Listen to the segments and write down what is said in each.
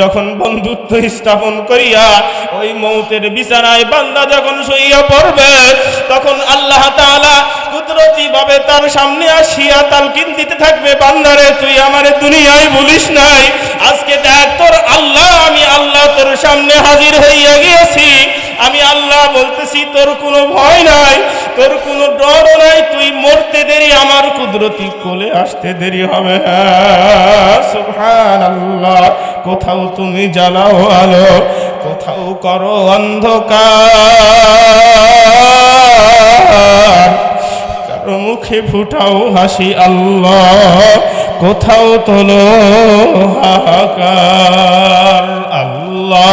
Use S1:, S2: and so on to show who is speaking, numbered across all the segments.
S1: যখন বন্ধুত্ব স্থাপন করিয়া ওই মৌতের বিছানায় বান্দা যখন শুইয়া পড়বে, তখন আল্লাহ তাআলা কুদরতি ভাবে তার সামনে আসিয়া তাল দিতে থাকবে, বান্দারে তুই আমার দুনিয়ায় বলিস নাই। আজকে দেখ তোর আল্লাহ, আমি আল্লাহ তোর সামনে হাজির হইয়া গিয়েছি। আমি আল্লাহ বলতেছি, তোর কোনো ভয় নাই, তোর কোনো ডর নাই, তুই মরতে দেরি, আমার কুদরতি কোলে আসতে দেরি হবে। সুবহান আল্লাহ কোথাও তুমি জ্বালাও আলো, কোথাও করো অন্ধকার। কারও মুখে ফুটাও হাসি আল্লাহ, কোথাও তোলো হাহাকার। আল্লাহ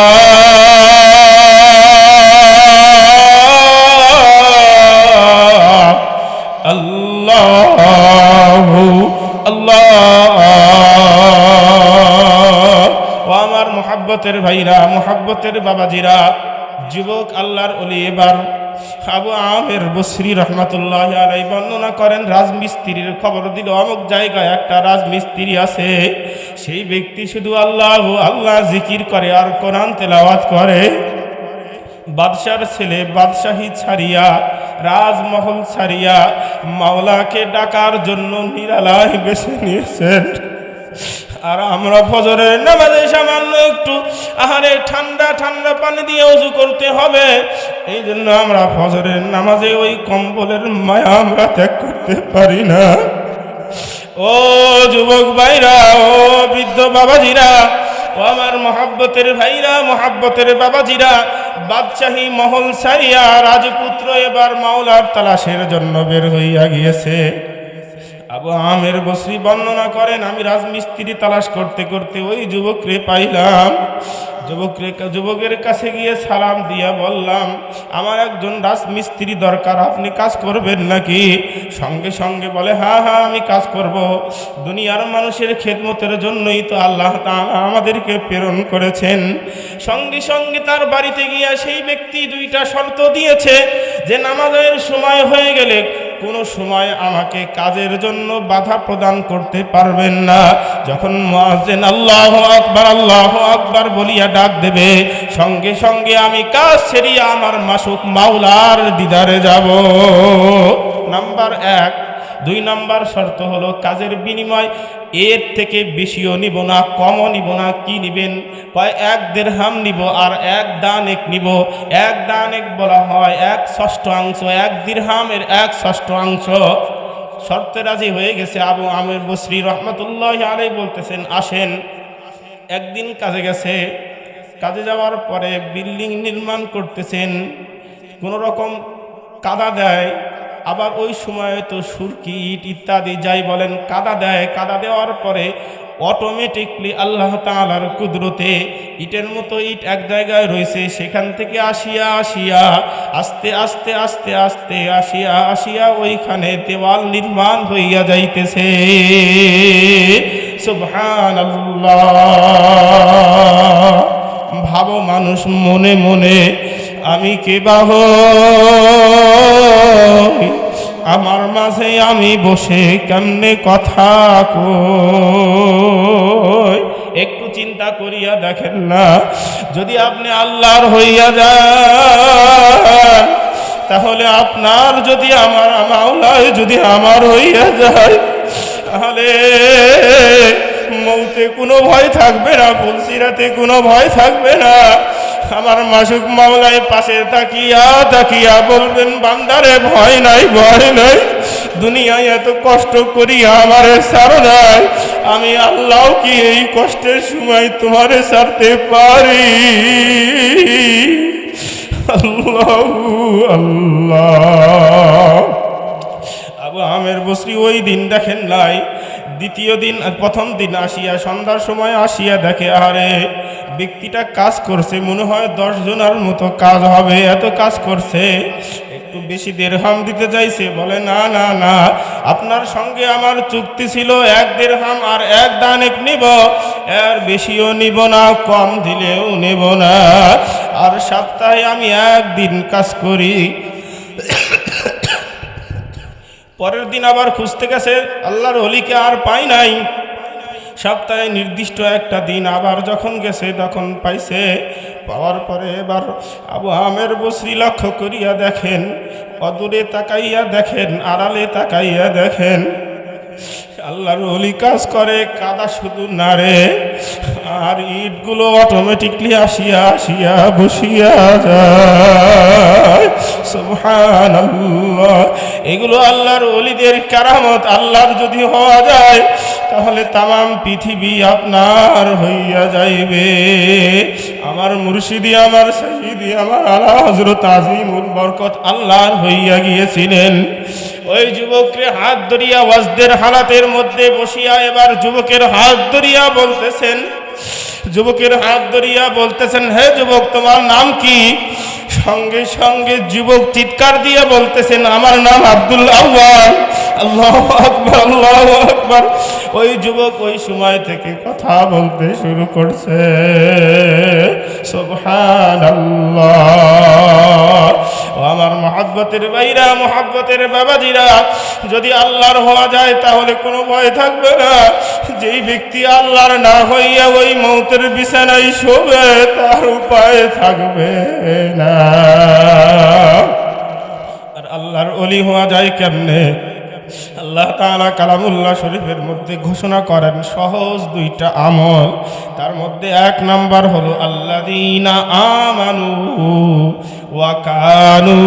S1: মোহাব্বতের ভাইরা, মোহাব্বতের বাবাজিরা, যুবক আল্লাহর অলি এবার আবু আমের বসরি রহমাতুল্লাহ আলাই বর্ণনা করেন, রাজমিস্ত্রির খবর দিল, অমুক জায়গায় একটা রাজমিস্ত্রি আছে, সেই ব্যক্তি শুধু আল্লাহ আল্লাহ জিকির করে আর কোরআন তেলাওয়াত করে। বাদশার ছেলে বাদশাহী ছাড়িয়া, রাজমহল ছাড়িয়া, মাওলাকে ডাকার জন্য নিরালায় বেছে নিয়েছেন। আর আমরা ফজরের নামাজে সামান্য একটু আহারে ঠান্ডা ঠান্ডা পানি দিয়ে উজু করতে হবে। এই জন্য আমরা ফজরের নামাজে ওই কম্বলের মায়া আমরা ত্যাগ করতে পারি না। ও যুবক ভাইরা, ও বৃদ্ধ বাবাজিরা, ও আমার মহাব্বতের ভাইরা, মহাব্বতের বাবাজিরা, বাদশাহী মহল সারিয়া রাজপুত্র এবার মাওলার তালাশের জন্য বের হইয়া গিয়েছে। আবু আমের বসরি বর্ণনা করেন আমি রাজমিস্ত্রি তালাশ করতে করতে ওই যুবকরে পাইলাম। যুবকরে যুবকের কাছে গিয়ে সালাম দিয়া বললাম, আমার একজন রাজমিস্ত্রি দরকার, আপনি কাজ করবেন নাকি? সঙ্গে সঙ্গে বলে হ্যাঁ হ্যাঁ আমি কাজ করব। দুনিয়ার মানুষের খেদমতের জন্যই তো আল্লাহ আমাদেরকে প্রেরণ করেছেন। সঙ্গে সঙ্গে তার বাড়িতে গিয়া সেই ব্যক্তি দুইটা শর্ত দিয়েছে যে, নামাজের সময় হয়ে গেলে কোনো সময় আমাকে কাজের জন্য বাধা প্রদান করতে পারবেন না। যখন আল্লাহ আকবার আল্লাহ আকবার বলিয়া ডাক দেবে। সঙ্গে সঙ্গে আমি কাজ ছেড়িয়া আমার মাসুক মাওলার দিদারে যাব। নাম্বার এক। দুই নাম্বার শর্ত হলো কাজের বিনিময়। এর থেকে বেশিও নিব না, কমও নিব না, কি নিবেন? কয়, এক দেড়হাম নিব আর এক দান এক নিব। এক দান এক বলা হয়, এক ষষ্ঠাংশ এক দিরহামের এক ষষ্ঠাংশ শর্তে রাজি হয়ে গেছে আবু আমের বসরি রহমতুল্লাহ আলাই বলতেছেন, আসেন। একদিন কাজে গেছে কাজে যাওয়ার পরে বিল্ডিং নির্মাণ করতেছেন, কোনো রকম কাদা দেয়, আবার ওই সময় তো সুরকি, ইট ইত্যাদি যাই বলেন, কাদা দেয়, কাদা দেওয়ার পরে অটোমেটিকলি আল্লাহ তাআলার কুদরতে ইটের মতো ইট এক জায়গায় রয়েছে, সেখান থেকে আসিয়া আসিয়া, আস্তে আস্তে আস্তে আস্তে আসিয়া আসিয়া ওইখানে দেওয়াল নির্মাণ হইয়া যাইতেছে। সুবহানাল্লাহ। ভাবো মানুষ মনে মনে, আমি কে বাহ আমার মাঝে আমি বসে কেমনে কথা কই? একটু চিন্তা করিয়া দেখেন না, যদি আপনি আল্লাহর হইয়া যান, তাহলে আপনার যদি আমার মাওলায় যদি আমার হইয়া যায়, তাহলে মৌতে কোনো ভয় থাকবে না ফুলসিরাতে কোনো ভয় থাকবে না। আমার মাসুক মামলায় পাশে তাকিয়া তাকিয়া বলবেন, বান্দারে, ভয় নাই ভয় নাই। দুনিয়ায় এত কষ্ট করি আমারে সার নাই। আমি আল্লাহ কি এই কষ্টের সময় তোমারে সারতে পারি। আল্লাহ আল্লাহ। আবু আমের বসরি ওই দিন দেখেন নাই দ্বিতীয় দিন, প্রথম দিন আসিয়া সন্ধ্যার সময় আসিয়া দেখে আরে ব্যক্তিটা কাজ করছে, মনে হয় দশ জনের মতো কাজ হবে, এত কাজ করছে, একটু বেশি দেড়হাম দিতে চাইছে। বলে, না না না, আপনার সঙ্গে আমার চুক্তি ছিল, এক দেড়হাম আর এক দান এক নিব, এর বেশিও নিব না, কম দিলেও নেব না। আর সপ্তাহে আমি একদিন কাজ করি। পরের দিন আবার খুঁজতে গেছে, আল্লাহর হলিকে আর পাই নাই। সপ্তাহে নির্দিষ্ট একটা দিন আবার যখন গেছে, তখন পাইছে। পাওয়ার পরে এবার আবু আমের বসরি লক্ষ্য করিয়া দেখেন, অদূরে তাকাইয়া দেখেন, আড়ালে তাকাইয়া দেখেন। আল্লাহর অলি কাজ করে, কাদা শুধু নাড়ে, আর ইটগুলো অটোমেটিকলি আসিয়া আসিয়া, বসিয়া যায়। সুবহানাল্লাহ। এগুলো আল্লাহর অলিদের কারামত। আল্লাহর যদি হওয়া যায়, তাহলে তামাম পৃথিবী আপনার হইয়া যাইবে। আমার মুর্শিদি, আমার শহীদি আমার আলা হজরত আজিমুল বরকত আল্লাহর হইয়া গিয়েছিলেন। ওই যুবককে হাত ধরিয়া ওয়াজদের হালাতের মধ্যে বসিয়া এবার যুবকের হাত ধরিয়া বলতেছেন, যুবকের হাত ধরিয়া বলতেছেন, হে যুবক, তোমার নাম কি? সঙ্গে সঙ্গে যুবক চিৎকার দিয়ে বলতেছেন, আমার নাম আব্দুল আহ্বান আল্লাহ আকবর আল্লাহ আকবর। ওই যুবক ওই সময় থেকে কথা বলতে শুরু করছে। সুবহানাল্লাহ। ও আমার মহাব্বতের বাইরা মহাব্বতের বাবাজিরা, যদি আল্লাহর হওয়া যায় তাহলে কোনো ভয় থাকবে না। যেই ব্যক্তি আল্লাহর না হইয়া ওই মৌতের বিছানায় শোবে, তার উপায় থাকবে না। আর আল্লাহর অলি হওয়া যায় কেমনে? আল্লাহ তাআলা কালামুল্লাহ শরীফের মধ্যে ঘোষণা করেন, সহজ দুইটা আমল। তার মধ্যে এক নাম্বার হলো, আল্লাযীনা আমানু ওয়া কানু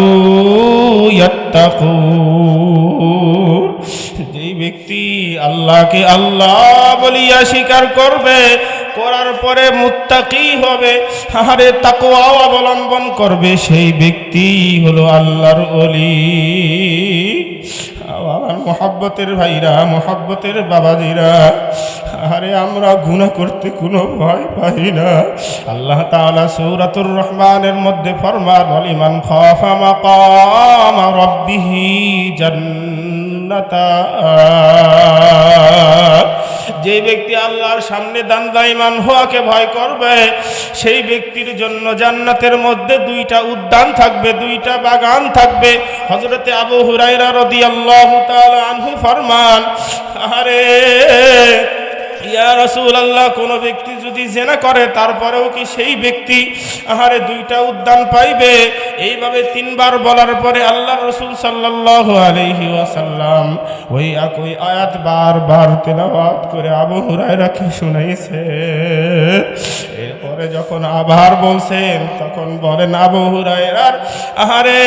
S1: ইয়াত্তাকুন। যেই ব্যক্তি আল্লাহকে আল্লাহ বলিয়া স্বীকার করবে, করার পরে মুত্তাকি হবে, আহারে তাকওয়া অবলম্বন করবে, সেই ব্যক্তি হলো আল্লাহর অলি আমার মোহাব্বতের ভাইরা, মোহাব্বতের বাবাজিরা, আরে আমরা গুণা করতে কোনো ভয় পাই না। আল্লাহ তাআলা সৌরাতুর রহমানের মধ্যে ফরমান অলিমান রাব্বিহি জান্নাতা যে ব্যক্তি আল্লাহর সামনে দান্দাইমান হওয়াকে ভয় করবে, সেই ব্যক্তির জন্য জান্নাতের মধ্যে দুইটা উদ্যান থাকবে, দুইটা বাগান থাকবে। হজরতে আবু হুরাইরা রাদিয়াল্লাহু তাআলা আনহু ফরমান আরে ইয়া রসুল আল্লাহ কোনো ব্যক্তি যদি জেনা করে, তারপরেও কি সেই ব্যক্তি আহারে দুইটা উদ্যান পাইবে? এইভাবে তিনবার বলার পরে আল্লাহ রসুল সাল্লাল্লাহু আলাইহি ওয়াসাল্লাম ওই একই আয়াত বারবার তেলাওয়াত করে আবু হুরায়রাকে শুনাইছে এরপরে যখন আবার বলছেন, তখন বলেন আবু হুরায়রার, আহারে,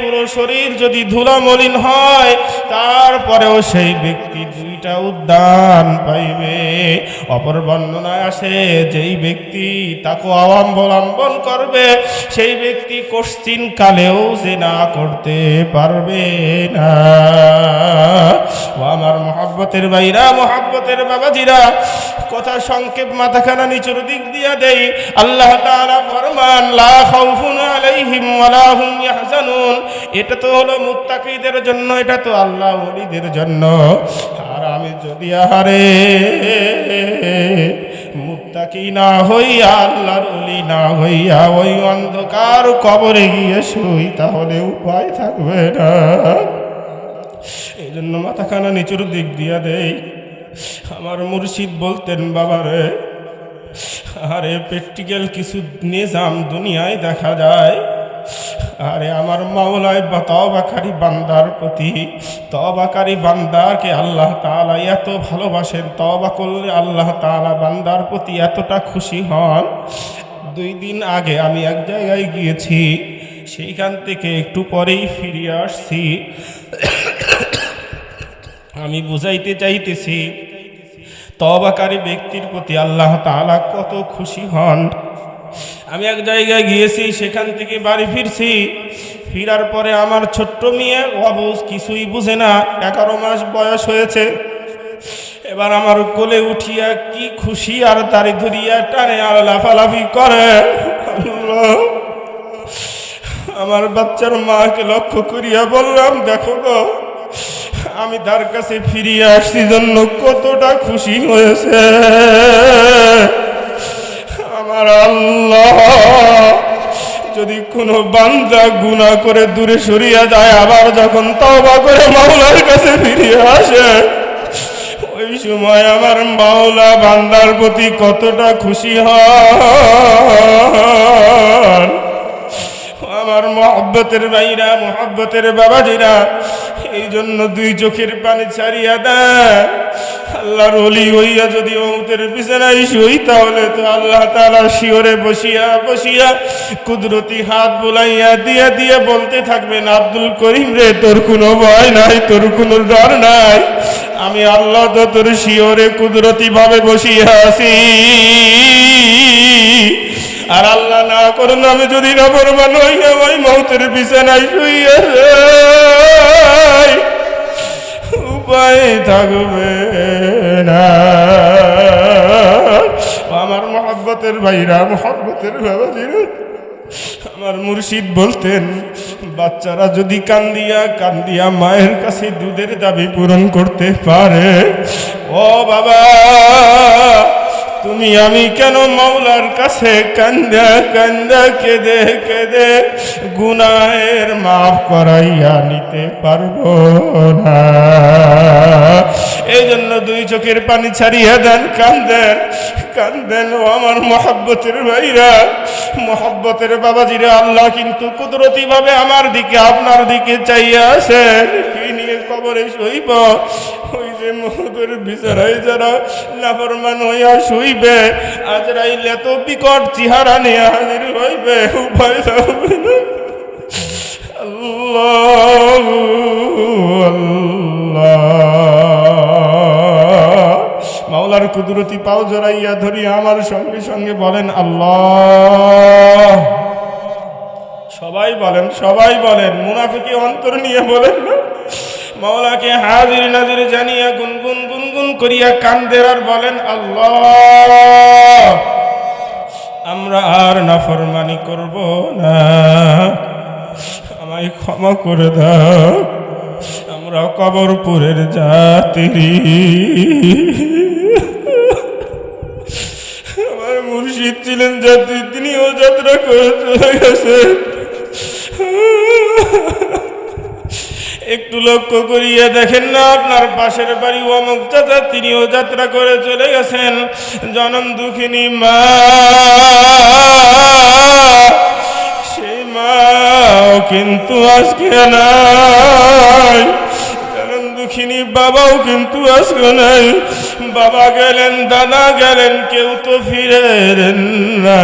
S1: পুরো শরীর যদি ধুলা মলিন হয়, তারপরেও সেই ব্যক্তি দুইটা উদ্যান পাইবে। অপর বর্ণনায় আসে, যেই ব্যক্তি তাকে অবলম্বন করবে, সেই ব্যক্তি কোশ্চিন কালেও যে না করতে পারবে না। ও আমার মহাব্বতের বাইরা মহাব্বতের বাবাজিরা, কথা সংক্ষেপ মাথাখানা নিচুর দিক দিয়া দেই। আল্লাহ তাআলা ফরমান, লা খাউফুন আলাইহিম ওয়ালা হুম ইয়াহজানুন। এটা তো হলো মুত্তাকিদের জন্য, এটা তো আল্লাহ ওলিদের জন্য। আর আমি যদি আহারে মুত্তাকি না হইয়া আল্লাহর ওলি না হইয়া ওই অন্ধকার কবরে গিয়ে শুই, তাহলে উপায় থাকবে না। এই জন্য মাথাখানা নিচুর দিক দিয়া দেই। আমার মুর্শিদ বলতেন বাবারে আরে প্র্যাকটিক্যাল কিছু নিজাম দুনিয়ায় দেখা যায়। আরে আমার মাওলায় বা তবাকারী বান্দার প্রতি তবাকারী বান্দাকে আল্লাহ তাআলা এত ভালোবাসেন তবা করলে আল্লাহ তাআলা বান্দার প্রতি এতটা খুশি হন। দুই দিন আগে আমি এক জায়গায় গিয়েছি, সেইখান থেকে একটু পরেই ফিরে আসছি। আমি বুঝাইতে চাইতেছি তবাকারী ব্যক্তির প্রতি আল্লাহ তাআলা কত খুশি হন। আমি এক জায়গায় গিয়েছি, সেখান থেকে বাড়ি ফিরছি। ফিরার পরে আমার ছোট্ট মেয়ে অবুজ কিছুই বুঝে না, এগারো মাস বয়স হয়েছে। এবার আমার কোলে উঠিয়া কি খুশি আর তারি ধরিয়া টানে আর লাফালাফি করে। আমার বাচ্চার মাকে লক্ষ্য করিয়া বললাম, দেখো গো, আমি তার কাছে ফিরিয়ে আসছি, জন্য কতটা খুশি হয়েছে। আমার আল্লাহ। যদি কোনো বান্দা গুনা করে দূরে সরিয়া যায়, আবার যখন তওবা করে মাওলার কাছে ফিরিয়ে আসে, ওই সময় আমার মাওলা বান্দার প্রতি কতটা খুশি হন। আমার মহব্বতের ভাইরা, মহব্বতের বাবাজিরা, এই জন্য দুই চোখের পানি ছাড়িয়া দেয়। আল্লাহর অলি হইয়া যদি মৌতের বিছানায় শুই, তাহলে তো আল্লাহ তালা শিওরে বসিয়া বসিয়া কুদরতি হাত বুলাইয়া দিয়ে দিয়ে বলতে থাকবেন, আব্দুল করিম রে, তোর কোনো ভয় নাই, তোর কোনো ডর নাই। আমি আল্লাহ তো তোর শিওরে কুদরতি ভাবে বসিয়া আছি। আর আল্লাহ না করুন, আমি যদি না পরমান হইয়া ওই মৌতের বিছানায় শুইয়া উপায় থাকবে না। আমার মহব্বতের ভাইরা, মহব্বতের বাবাজিরা, আমার মুর্শিদ বলতেন, বাচ্চারা যদি কান্দিয়া কান্দিয়া মায়ের কাছে দুধের দাবি পূরণ করতে পারে, ও বাবা তুমি, আমি কেন মাওলার কাছে কান্দা কান্দা, কেঁদে কেঁদে গুনাহের মাফ করাইয়া নিতে পারব না? এই জন্য দুই চোখের পানি ছাড়িয়ে দেন, কান্দেন কান্দেন ও আমার মহাব্বতের ভাইরা, মহাব্বতের বাবাজিরা, আল্লাহ কিন্তু কুদরতি ভাবে আমার দিকে, আপনার দিকে চাইয়া আছে কি নিয়ে কবরে শুইব। ওই যে মহুদের বিচারাই যারা নাফরমান হইয়া শুইবে, আজরাইল এত বিকট চেহারা নিয়ে হাজির হইবে। উপায় থাকবে মাওলার কুদরতি পাও জড়াইয়া ধরি আমার সঙ্গে সঙ্গে বলেন, আল্লাহ। সবাই বলেন সবাই বলেন, মুনাফিকে অন্তর নিয়ে বলেন না। মাওলাকে হাজির নাজির জানিয়া গুনগুন গুনগুন করিয়া কান্দের আর বলেন, আল্লাহ, আমরা আর নাফরমানি করব না। আমায় ক্ষমা করে দাও। আমরা কবরপুরের যাত্রী। আমার মুর্শিদ ছিলেন যাত্রী, তিনিও যাত্রা করে চলে গেছেন। একটু লক্ষ্য করিয়া দেখেন না, আপনার পাশের বাড়ি অমুক চাচা তিনিও যাত্রা করে চলে গেছেন। জনম দুঃখিনী মা। সেই মাও কিন্তু আজকে নাই। জনম দুঃখিনী বাবাও কিন্তু আজকে নাই। বাবা গেলেন, দাদা গেলেন, কেউ তো ফিরে না।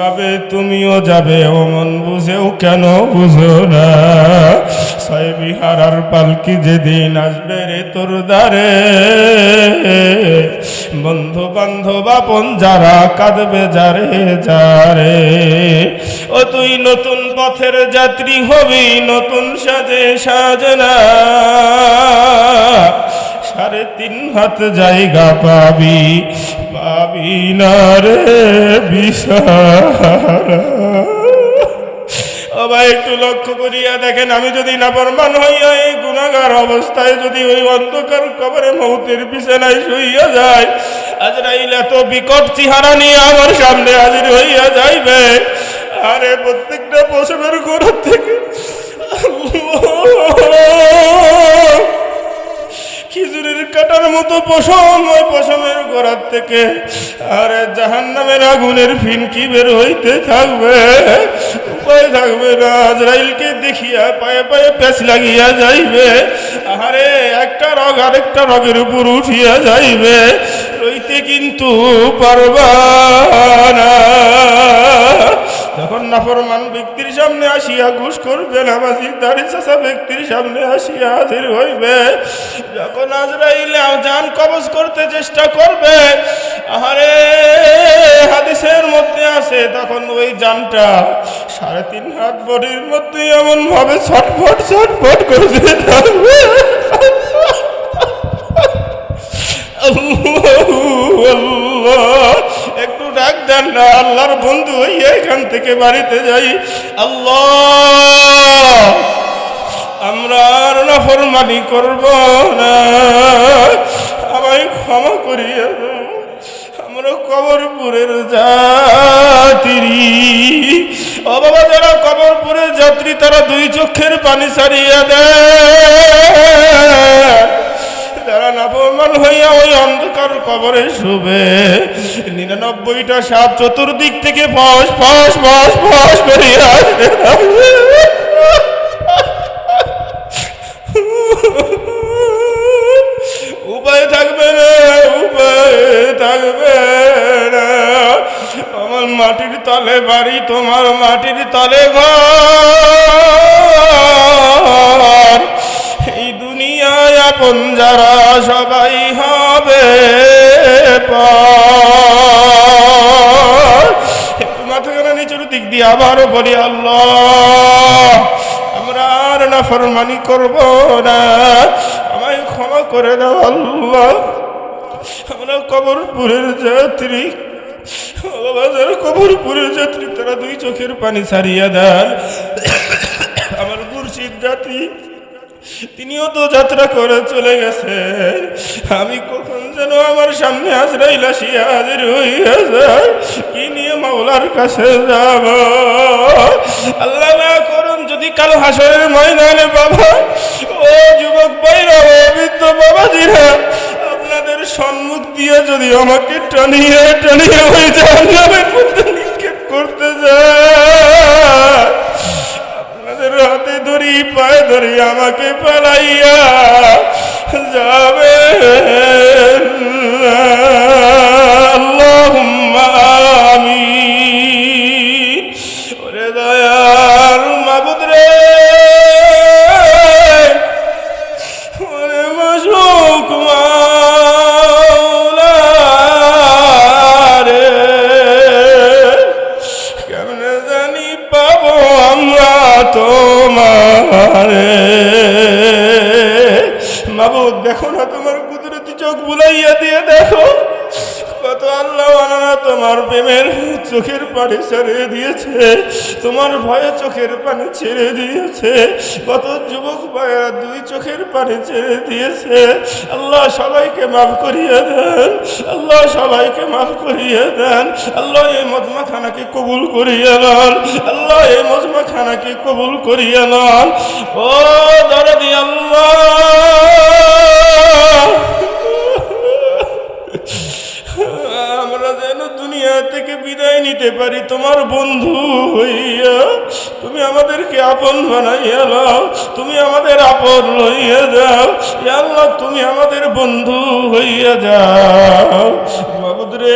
S1: ভাবে তুমিও যাবে, অমন বুঝেও কেন বুঝো না? ছয় বিহারার পালকি যেদিন আসবে রে তোর দ্বারে। বন্ধু বান্ধব আপন যারা কাঁদবে যারে যারে। ও তুই নতুন পথের যাত্রী হবি, নতুন সাজে সাজনা। সাড়ে তিন হাত জায়গা পাবি পাবি রে বিশারা ও একটু লক্ষ্য করিয়া দেখেন, আমি যদি নাফরমান হইয়া এই গুণাগার অবস্থায় যদি ওই অন্ধকার কবরে মৌতের বিছানায় শুইয়া যায় আজরাইল এত বিকট চেহারা নিয়ে আমার সামনে হাজির হইয়া যাইবে। আরে, প্রত্যেকটা পশমের ঘর থেকে খিজুরের কাটার মতো পশম, ওই পশমের গোড়ার থেকে। আর জাহান নামের আগুনের ফিনকি বের হইতে থাকবে, উপায় থাকবে না। আজরাইলকে দেখিয়া পায়ে পায়ে পেঁচ লাগিয়া যাইবে। আহারে, একটা রগ আরেকটা রগের উপর উঠিয়া যাইবে। রইতে কিন্তু পারবা না। যখন নাফরমান ব্যক্তির সামনে আসিয়া ঘুষ করবে, নামাজি দাড়ি চাষা ব্যক্তির সামনে আসিয়া হাজির হইবে, যখন আজরাইল জান কবজ করতে চেষ্টা করবে, আহারে, হাদিসের মধ্যে আছে, তখন ওই জানটা সাড়ে তিন হাত বডির মধ্যে এমন ভাবে ছটফট ছটফট করতে থাকবে আল্লাহু আল্লাহ ডাক দেন না, আল্লাহর বন্ধু হইয়া এখান থেকে বাড়িতে যাই। আল্লাহ, আমরা আর নাফরমানি করব না। আমায় ক্ষমা করিয়া আমরা কবরপুরের যাত্রী। ও বাবা, যারা কবরপুরের যাত্রী, তারা দুই চক্ষের পানি সারিয়া দেয়। নাফরমান হইয়া ওই অন্ধকার কবরে শুবে। নিরানব্বইটা সাপ চতুর্দিক থেকে ফস ফস ফস ফস করিয়া। উপায় থাকবে না, উপায় থাকবে না। আমার মাটির তলে বাড়ি, তোমার মাটির তলে ঘর। আপন যারা সবাই হবে। একটু মাথা কেনা নিচের দিক দিয়ে আবারও বলি, আল্লাহ, আমরা আর না ফরমানি করব না। আমায় ক্ষমা করে দাও, আল্লাহ। আমরা কবরপুরের যাত্রী। কবরপুরের যাত্রী, তারা দুই চোখের পানি ছাড়িয়া দেন। আমার মুর্শিদ যাত্রী। তিনিও তো যাত্রা করে চলে গেছেন। আমি কখন যেন আমার সামনে আজরাইল আসিয়া হাজির হইয়া কি নিয়ে মাওলার কাছে যাব? আল্লাহ না করুন যদি কাল হাসরের ময়দানে বাবা। ও যুবক বাইরা ও বৃদ্ধ বাবাজিরা, আপনাদের সম্মুখ দিয়ে যদি আমাকে টানিয়ে টানিয়ে ওই জাহান্নামের মধ্যে নিক্ষেপ করতে যায়। আপনাদের হাতে ধরি পায়ে ধরি আমাকে পালাইয়া যাবে আল্লাহুম্মা তোমার প্রেমের চোখের পানি ছেড়ে দিয়েছে, তোমার ভয়ে চোখের পানি ছেড়ে দিয়েছে, কত যুবক ভাইয়া দুই চোখের পানি ছেড়ে দিয়েছে। আল্লাহ সবাইকে মাফ করিয়ে দেন, আল্লাহ সবাইকে মাফ করিয়ে দেন, আল্লাহ এই মজমা খানাকে কবুল করিয়ে নেন, আল্লাহ এই মজমা খানাকে কবুল করিয়ে নেন। ও দরদি আল্লাহ! আমরা যেন দুনিয়া থেকে বিদায় নিতে পারি। তোমার বন্ধু হইয়া তুমি আমাদেরকে আপন বানাইয়া নাও, তুমি আমাদের আপন লইয়া যাও। আল্লাহ, তুমি আমাদের বন্ধু হইয়া যাও। বাবুদরে